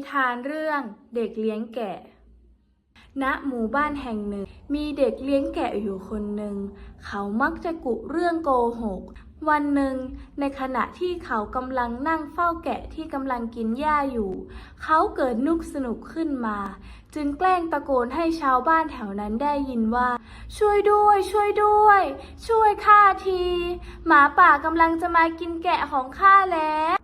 นิทานเรื่องเด็กเลี้ยงแกะ ณ หมู่บ้านแห่งหนึ่ง มีเด็กเลี้ยงแกะอยู่คนหนึ่ง เขามักจะกุเรื่องโกหก วันหนึ่ง ในขณะที่เขากำลังนั่งเฝ้าแกะที่กำลังกินหญ้าอยู่ เขาเกิดนึกสนุกขึ้นมา จึงแกล้งตะโกนให้ชาวบ้านแถวนั้นได้ยินว่า ช่วยด้วย ช่วยด้วย ช่วยข้าที หมาป่ากำลังจะมากินแกะของข้าแล้ว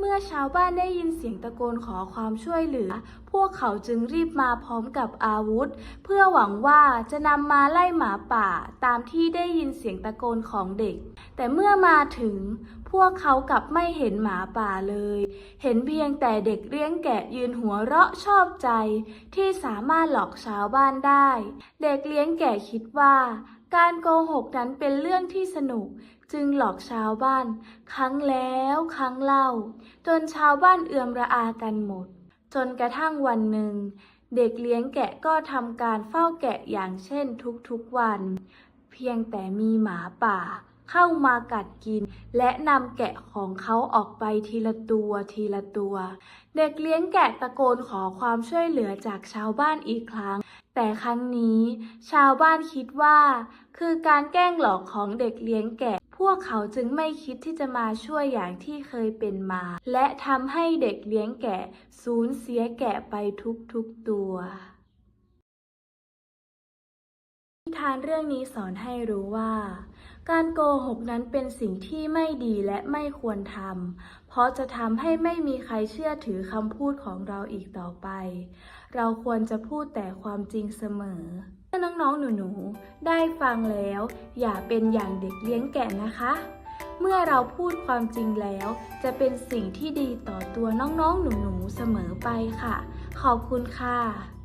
เมื่อชาวบ้านได้ยินเสียงตะโกนขอความช่วยเหลือ พวกเขาจึงรีบมาพร้อมกับอาวุธ เพื่อหวังว่าจะนำมาไล่หมาป่าตามที่ได้ยินเสียงตะโกนของเด็ก แต่เมื่อมาถึงพวกเขากลับไม่เห็นหมาป่าเลย เห็นเพียงแต่เด็กเลี้ยงแกะยืนหัวเราะชอบใจ ที่สามารถหลอกชาวบ้านได้ เด็กเลี้ยงแกะคิดว่า การโกหกนั้นเป็นเรื่องที่สนุก จึงหลอกชาวบ้าน ครั้งแล้วครั้งเล่า จนชาวบ้านเอื่อมระอากันหมด จนกระทั่งวันหนึ่ง เด็กเลี้ยงแกะก็ทำการเฝ้าแกะอย่างเช่นทุกๆวัน เพียงแต่มีหมาป่า เข้ามากัดกิน และนำแกะของเขาออกไปทีละตัวทีละตัว เด็กเลี้ยงแกะตะโกนขอความช่วยเหลือจากชาวบ้านอีกครั้ง แต่ครั้งนี้ ชาวบ้านคิดว่า คือการแกล้งหลอกของเด็กเลี้ยงแกะพวกเขาจึงไม่คิดที่จะมาช่วยอย่างที่เคยเป็นมา และทำให้เด็กเลี้ยงแกะสูญเสียแกะไปทุกๆตัว นิทานเรื่องนี้สอนให้รู้ว่า การโกหกนั้นเป็นสิ่งที่ไม่ดีและไม่ควรทำ เพราะจะทำให้ไม่มีใครเชื่อถือคำพูดของเราอีกต่อไป เราควรจะพูดแต่ความจริงเสมอถ้าน้องๆ หนูๆ ได้ฟังแล้ว อย่าเป็นอย่างเด็กเลี้ยงแกะนะคะ เมื่อเราพูดความจริงแล้ว จะเป็นสิ่งที่ดีต่อตัวน้องๆ หนูๆ เสมอไปค่ะ ขอบคุณค่ะ